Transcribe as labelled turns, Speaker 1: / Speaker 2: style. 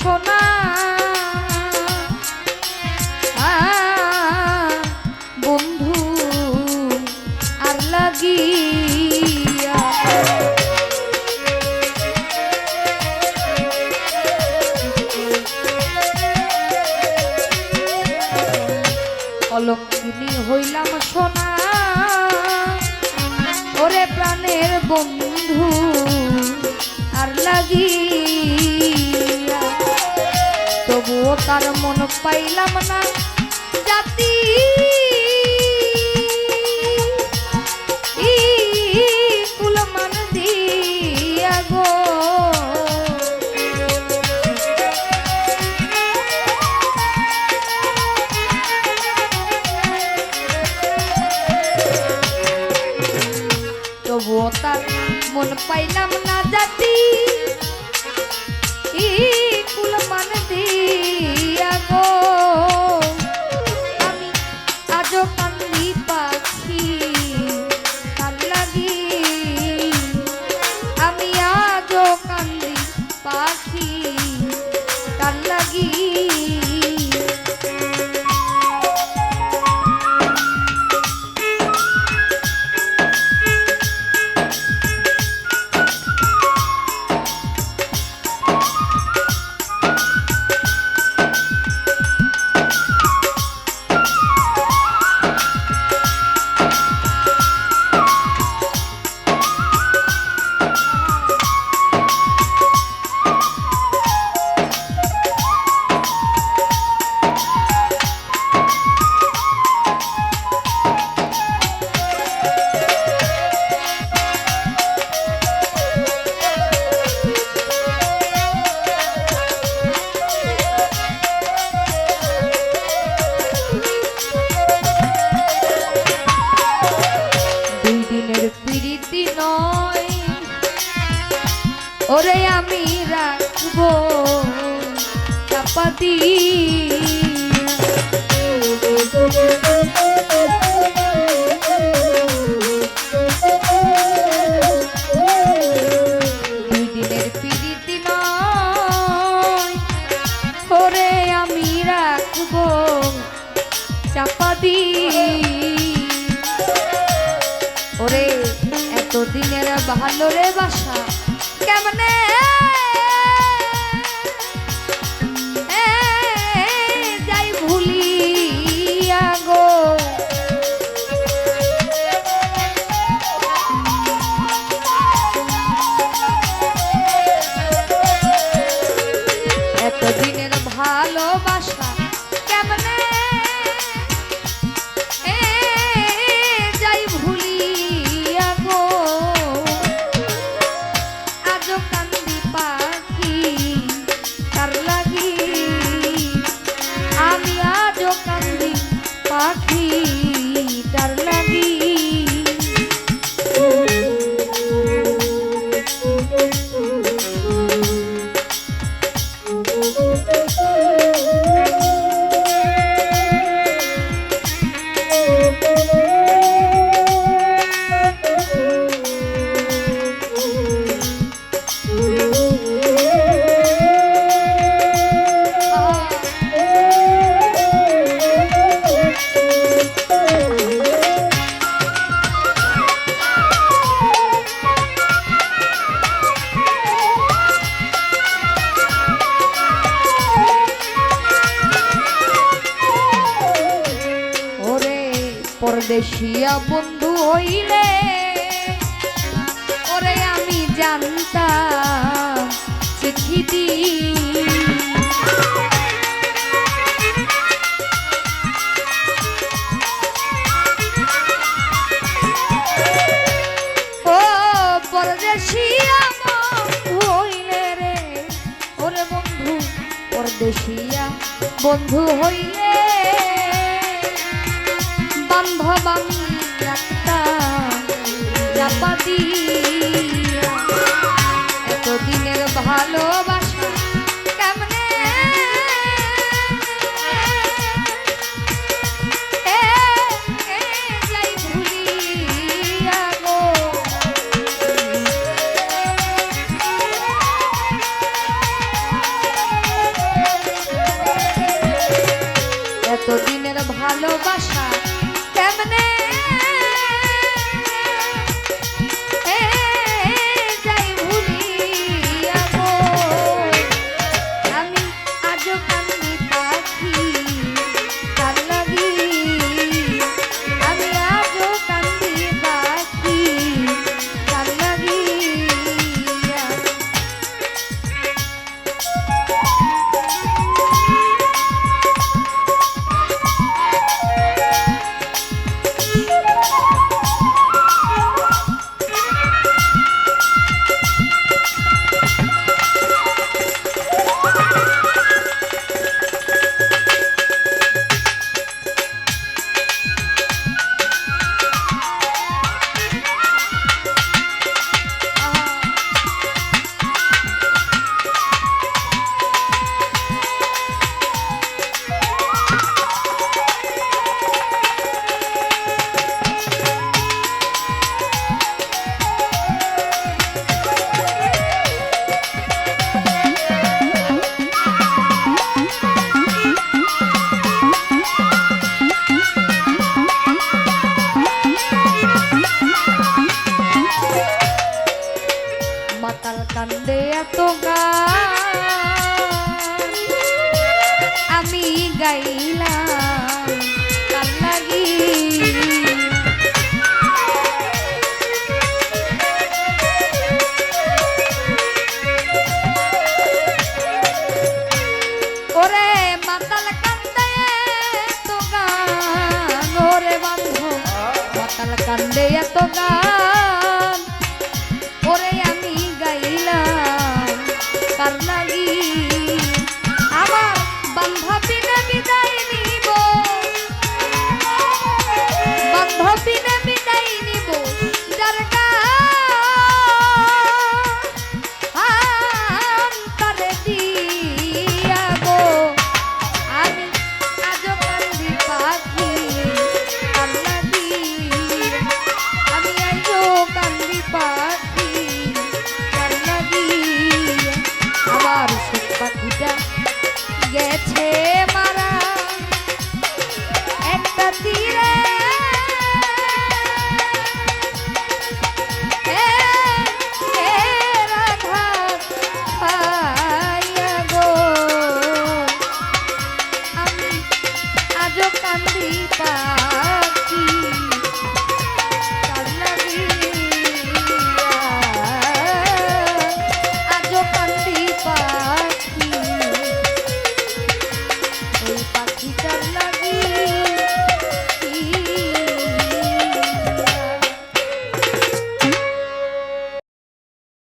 Speaker 1: সোনা বন্ধু আর লাগিয়া। অলক্ষিনী হইলাম সোনা। ওরে প্রাণের বন্ধু আর লাগি তার মন পাইলাম না। জাতি। তবুও তার মন পাইলাম না জাতি। ওরে আমি রাখব চাপাতি। চাপাতি। ওরে ভালো রে বাসা পরদেশিয়া বন্ধু হইলে ওরে আমি জানতাম চিঠি দি ও পরদেশিয়া বন্ধু হইলে রে ওরে বন্ধু পরদেশিয়া বন্ধু হইলে বান্ধব আমি রাখতাম চাপাতি এতদিনের ভালোবাসা কেমনে। এতদিনের ভালোবাসা কেমনে কান্দে এত গান